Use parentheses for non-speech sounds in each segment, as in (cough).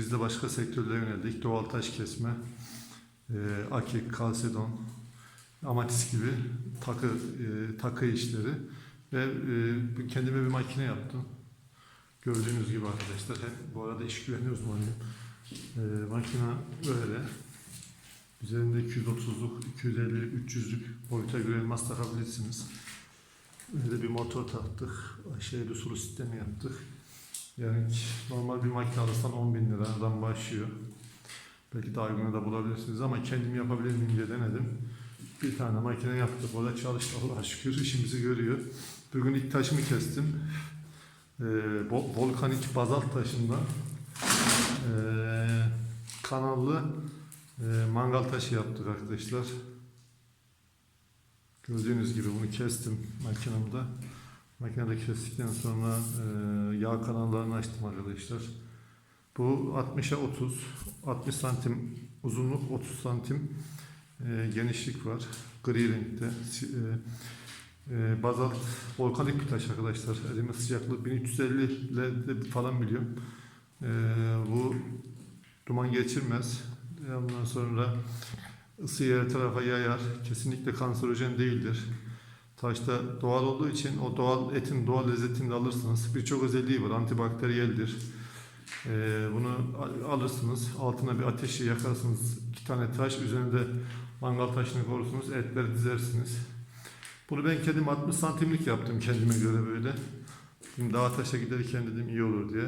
Biz de başka sektörlere yöneldik. Doğal taş kesme, e, akik, kalsedon, amatis gibi takı e, takı işleri ve e, kendime bir makine yaptım. Gördüğünüz gibi arkadaşlar. Hep, bu arada iş güveni uzmanıyım. E, makine böyle. Üzerinde 230'luk, 250, 300'lük boyuta göre elmas takabilirsiniz. Böyle bir motor taktık. Aşağıya sulu sistemi yaptık. Yani normal bir makine alırsan 10 bin liradan başlıyor. Belki daha uyguna da bulabilirsiniz ama kendim yapabilir miyim diye denedim. Bir tane makine yaptık. O da çalıştı (laughs) Allah'a şükür işimizi görüyor. Bugün ilk taşımı kestim. Ee, vol- volkanik bazalt taşından ee, kanallı ee, mangal taşı yaptık arkadaşlar. Gördüğünüz gibi bunu kestim makinemde. Makinede kestikten sonra e, yağ kanallarını açtım arkadaşlar. Bu 60'a 30, 60 santim uzunluk, 30 santim e, genişlik var. Gri renkte. E, e, bazalt volkanik bir taş arkadaşlar. Elime sıcaklığı 1350 ile falan biliyorum. E, bu duman geçirmez. Ondan sonra ısıyı her tarafa yayar. Kesinlikle kanserojen değildir. Taşta doğal olduğu için o doğal etin doğal lezzetini de alırsınız. Birçok özelliği var. Antibakteriyeldir. Ee, bunu al- alırsınız. Altına bir ateşi yakarsınız. iki tane taş. Üzerinde mangal taşını korursunuz. Etleri dizersiniz. Bunu ben kendim 60 santimlik yaptım kendime göre böyle. Şimdi dağa taşa giderken dedim iyi olur diye.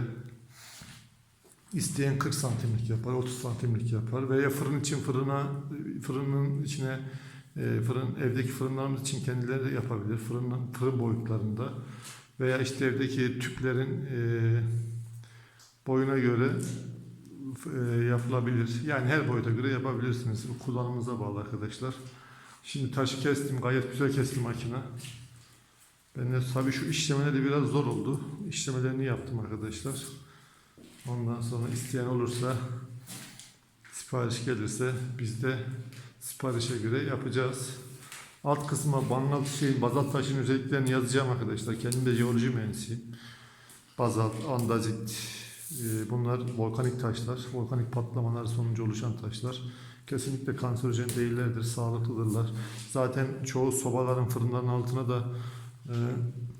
İsteyen 40 santimlik yapar, 30 santimlik yapar veya fırın için fırına fırının içine e, fırın evdeki fırınlarımız için kendileri de yapabilir. Fırının fırın boyutlarında veya işte evdeki tüplerin e, boyuna göre e, yapılabilir. Yani her boyuta göre yapabilirsiniz. Bu kullanımınıza bağlı arkadaşlar. Şimdi taşı kestim. Gayet güzel kestim makine. Ben de tabii şu işlemeleri biraz zor oldu. İşlemelerini yaptım arkadaşlar. Ondan sonra isteyen olursa sipariş gelirse biz de siparişe göre yapacağız. Alt kısma banal şey bazalt taşın özelliklerini yazacağım arkadaşlar. Kendim de jeoloji mühendisiyim. Bazalt, andazit e, bunlar volkanik taşlar. Volkanik patlamalar sonucu oluşan taşlar. Kesinlikle kanserojen değillerdir, sağlıklıdırlar. Zaten çoğu sobaların, fırınların altına da e,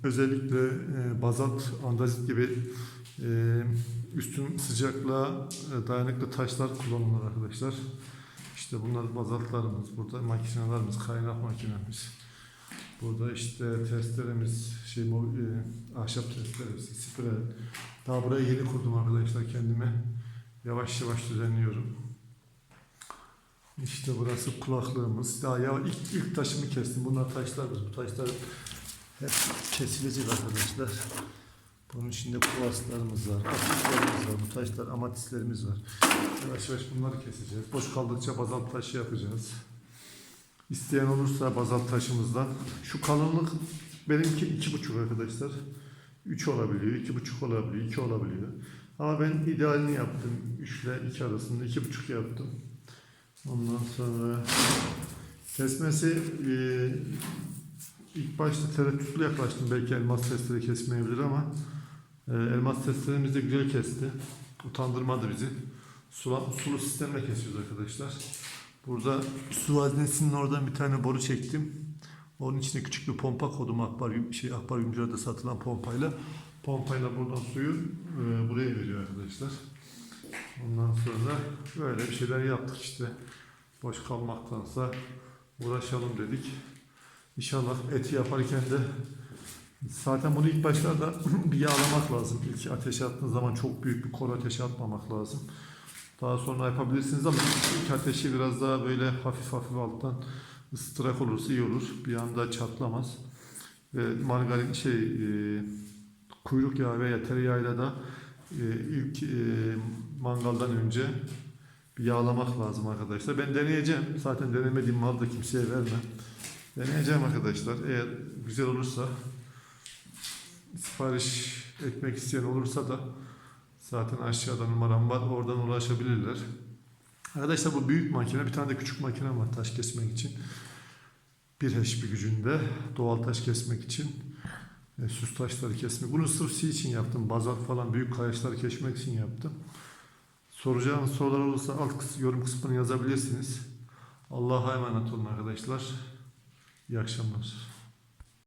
özellikle e, bazalt, andazit gibi üstün sıcaklığa dayanıklı taşlar kullanılır arkadaşlar. İşte bunlar bazaltlarımız, burada makinelerimiz, kaynak makinemiz. Burada işte testlerimiz, şey, e, ahşap testlerimiz, spiral. Daha burayı yeni kurdum arkadaşlar kendime. Yavaş yavaş düzenliyorum. İşte burası kulaklığımız. Daha ya ilk, ilk taşımı kestim. Bunlar taşlardır. Bu taşlar hep kesilecek arkadaşlar. Bunun içinde kuvaslarımız var, atislerimiz var, bu taşlar amatislerimiz var. Yavaş yavaş bunları keseceğiz. Boş kaldıkça bazalt taşı yapacağız. İsteyen olursa bazalt taşımızdan. Şu kalınlık benimki iki buçuk arkadaşlar. Üç olabiliyor, iki buçuk olabiliyor, iki olabiliyor. Ama ben idealini yaptım. Üç ile iki arasında iki buçuk yaptım. Ondan sonra kesmesi e, ilk başta tereddütlü yaklaştım. Belki elmas testleri kesmeyebilir ama elmas testlerimiz de güzel kesti. Utandırmadı bizi. Sula, sulu sistemle kesiyoruz arkadaşlar. Burada su haznesinin oradan bir tane boru çektim. Onun içine küçük bir pompa kodum akvaryum şey akvaryumcularda satılan pompayla. Pompayla buradan suyu e, buraya veriyor arkadaşlar. Ondan sonra böyle bir şeyler yaptık işte. Boş kalmaktansa uğraşalım dedik. İnşallah eti yaparken de zaten bunu ilk başlarda (laughs) bir yağlamak lazım. İlk ateşe attığınız zaman çok büyük bir kor ateşe atmamak lazım. Daha sonra yapabilirsiniz ama ilk ateşi biraz daha böyle hafif hafif alttan ısıtarak olursa iyi olur. Bir anda çatlamaz. Ve margarin şey e, kuyruk yağı veya tereyağıyla da e, ilk e, mangaldan önce bir yağlamak lazım arkadaşlar. Ben deneyeceğim. Zaten denemediğim malı da kimseye vermem. Deneyeceğim arkadaşlar. Eğer güzel olursa sipariş etmek isteyen olursa da zaten aşağıda numaram var. Oradan ulaşabilirler. Arkadaşlar bu büyük makine. Bir tane de küçük makine var taş kesmek için. 1 HP gücünde doğal taş kesmek için. E, süs taşları kesmek. Bunu sırf şey için yaptım. Bazalt falan büyük kayaçları kesmek için yaptım. Soracağınız sorular olursa alt kıs- yorum kısmına yazabilirsiniz. Allah'a emanet olun arkadaşlar. İyi akşamlar.